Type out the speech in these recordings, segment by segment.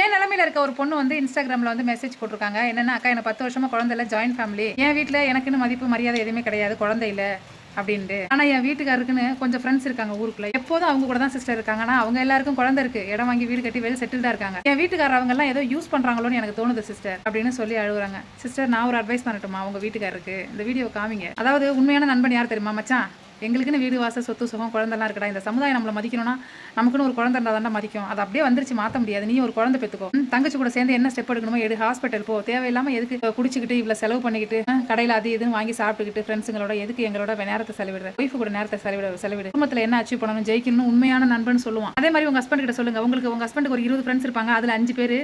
ஏன் நிலமையில இருக்க ஒரு பொண்ணு வந்து இன்ஸ்டாகிராமில் வந்து மெசேஜ் போட்டிருக்காங்க. என்னன்னா அக்கா எனக்கு பத்து வருஷமா குழந்தை இல்லை ஜாயின் ஃபேமிலி என் வீட்டில் எனக்குன்னு மதிப்பு மரியாதை எதுவுமே கிடையாது குழந்தை இல்லை. அப்படின்ட்டு. ஆனால் என் வீட்டுக்காருக்குன்னு கொஞ்சம் ஃப்ரெண்ட்ஸ் இருக்காங்க ஊருக்குள்ள. எப்போதும் அவங்க கூட தான் சிஸ்டர் இருக்காங்க. ஆனால் அவங்க எல்லாருக்கும் குழந்தை இருக்கு. இடம் வாங்கி வீடு கட்டி வெளியே செட்டில்டா இருக்காங்க. என் வீட்டுக்காரர் அவங்க எல்லாம் ஏதோ யூஸ் பண்றாங்களோன்னு எனக்கு தோணுது சிஸ்டர் அப்படின்னு சொல்லி அழுகுறாங்க. சிஸ்டர் நான் ஒரு அட்வைஸ் பண்ணட்டுமா அவங்க வீட்டுக்காரருக்கு. இந்த வீடியோ காமிங்க. அதாவது உண்மையான நண்பன் யார் தெரியுமா மச்சான்? எங்களுக்குன்னு வீடு வாசல் சொத்து சுகம் குழந்தைலாம் இருக்கடா. இந்த சமுதாயம் நம்மளை மதிக்கணும்னா நமக்குன்னு ஒரு குழந்தை இருந்தால் தான் மதிக்கும். அது அப்படியே வந்துருச்சு மாற்ற முடியாது. நீ ஒரு குழந்தை பெற்றுக்கோ தங்கச்சி கூட சேர்ந்து என்ன ஸ்டெப் எடுக்கணுமோ எடு. ஹாஸ்பிட்டல் போ. தேவையில்லாமல் எதுக்கு குடிச்சிக்கிட்டு இவ்வளோ செலவு பண்ணிக்கிட்டு கடையில் அது இதுன்னு வாங்கி சாப்பிட்டுக்கிட்டு ஃப்ரெண்ட்ஸுங்களோட எதுக்கு எங்களோட நேரத்தை செலவிடுற. ஒய்ஃபு கூட நேரத்தை செலவிட செலவிடு. குடும்பத்தில் என்ன அச்சீவ் பண்ணணும் ஜெயிக்கணும் உண்மையான நண்பன் சொல்லுவான். அதே மாதிரி உங்க ஹஸ்பண்ட் கிட்ட சொல்லுங்க. உங்களுக்கு உங்க ஹஸ்பண்டுக்கு ஒரு இருபது ஃப்ரெண்ட்ஸ் இருப்பாங்க. அதில் அஞ்சு பேர்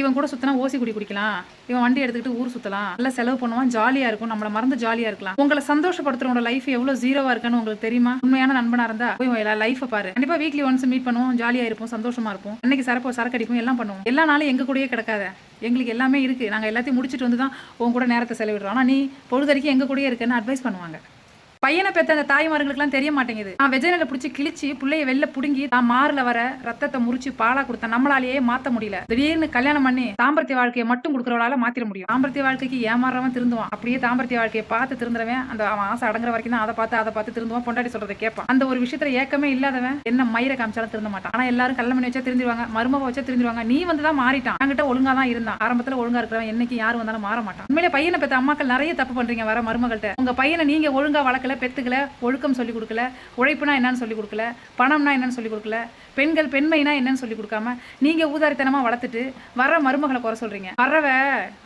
இவன் கூட சுத்தினா ஓசி குடி குடிக்கலாம். இவன் வண்டி எடுத்துக்கிட்டு ஊர் சுத்தலாம். நல்லா செலவு பண்ணுவான் ஜாலியா இருக்கும். நம்மள மறந்து ஜாலியா இருக்கலாம். உங்களை சந்தோஷப்படுத்துறவங்க லைஃப் எவ்வளவு ஜீரோவா இருக்குன்னு உங்களுக்கு தெரியுமா? உண்மையான நண்பனா இருந்தா போய் லைஃப் பாரு. கண்டிப்பா வீக்லி ஒன்ஸ் மீட் பண்ணுவோம் ஜாலியா இருப்போம் சந்தோஷமா இருப்போம். அன்னைக்கு சரப்போ சரக்கு எல்லாம் பண்ணுவோம். எல்லா நாளும் எங்க கூடயே கிடக்காத. எங்களுக்கு எல்லாமே இருக்கு. நாங்க எல்லாத்தையும் முடிச்சிட்டு வந்து தான் உன் கூட நேரத்தை செலவிடுறோம். ஆனா நீ பொழுதறிக்கும் எங்க கூடயே இருக்குன்னு அட்வைஸ் பண்ணுவாங்க. பையனை பெற்ற அந்த தாய்மார்களுக்குலாம் தெரிய மாட்டேங்குது. நான் வெஜைனல பிடிச்சி கிழிச்சு பிள்ளைய வெளில புடுங்கி தான் மாறுல வர ரத்தத்தை முறிச்சு பாலா கொடுத்த நம்மளாலேயே மாத்த முடியல. திடீர்னு கல்யாணம் பண்ணி தாம்பரத்திய வாழ்க்கையை மட்டும் கொடுக்குறவளால மாத்திர முடியும். தாம்பரத்திய வாழ்க்கைக்கு ஏமாறவன் திருந்துவான். அப்படியே தாம்பரத்திய வாழ்க்கையை பார்த்து திருந்துறவன் அந்த அவன் ஆசை அடங்குற வரைக்கும் தான் அதை பார்த்து அதை பார்த்து திருந்துவான். பொண்டாட்டி சொல்றதை கேட்பான். அந்த ஒரு விஷயத்துல ஏக்கமே இல்லாதவன் என்ன மயிரை காமிச்சாலும் திருந்த மாட்டான். ஆனா எல்லாரும் கல்யாணம் பண்ணி வச்சா திருந்துவாங்க மருமக வச்சா திருந்திடுவாங்க நீ வந்து தான் மாறிட்டான் அங்கிட்ட ஒழுங்கா தான் இருந்தான். ஆரம்பத்துல ஒழுங்கா இருக்கிறவன் என்னைக்கு யார் வந்தாலும் மாற மாட்டான். உண்மையிலே பையனை பத்த அம்மாக்கள் நிறைய தப்பு பண்றீங்க வர மருமகள்கிட்ட. உங்க பையனை நீங்க ஒழுங்கா வளர்க்கல பெத்துக்கல ஒழுக்கம் சொல்லி கொடுக்கல உழைப்புனா என்னன்னு சொல்லி கொடுக்கல பணம்னா என்னன்னு சொல்லி கொடுக்கல பெண்கள் பெண்மைனா என்னன்னு சொல்லி கொடுக்காம நீங்க ஊதாரித்தனமா வளர்த்துட்டு வர மருமகளை குறை சொல்றீங்க. வர்றவ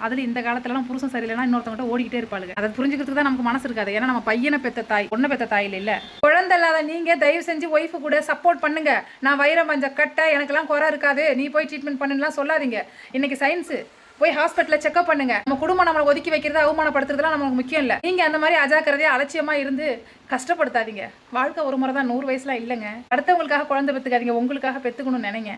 அதில் இந்த காலத்துலலாம் புருஷன் சரியில்லைன்னா இன்னொருத்தவங்க ஓடிக்கிட்டே இருப்பாளுங்க. அதை புரிஞ்சுக்கிறதுக்கு தான் நமக்கு மனசு இருக்காது. ஏன்னா நம்ம பையனை பெத்த தாய் ஒன்றை பெற்ற தாய் இல்லை குழந்தை இல்லாத நீங்க தயவு செஞ்சு ஒய்ஃபு கூட சப்போர்ட் பண்ணுங்க. நான் வைரம் பஞ்ச கட்ட எனக்கெல்லாம் குறை இருக்காது. நீ போய் ட்ரீட்மெண்ட் பண்ணுலாம் சொல்லாதீங்க. இன்னைக்கு சயின்ஸு போய் ஹாஸ்பிட்டலில் செக்அப் பண்ணுங்க. நம்ம குடும்பம் நம்மளை ஒதுக்கி வைக்கிறது அவமானப்படுத்துறதுலாம் நமக்கு முக்கியம் இல்லை. நீங்க அந்த மாதிரி அஜாக்கிரதையா அலட்சியமா இருந்து கஷ்டப்படுத்தாதீங்க. வாழ்க்கை ஒரு முறை தான் நூறு வயசுலாம் இல்லைங்க. அடுத்தவங்களுக்காக குழந்தை பெத்துக்காதீங்க உங்களுக்காக பெற்றுக்கணும்னு நினைங்க.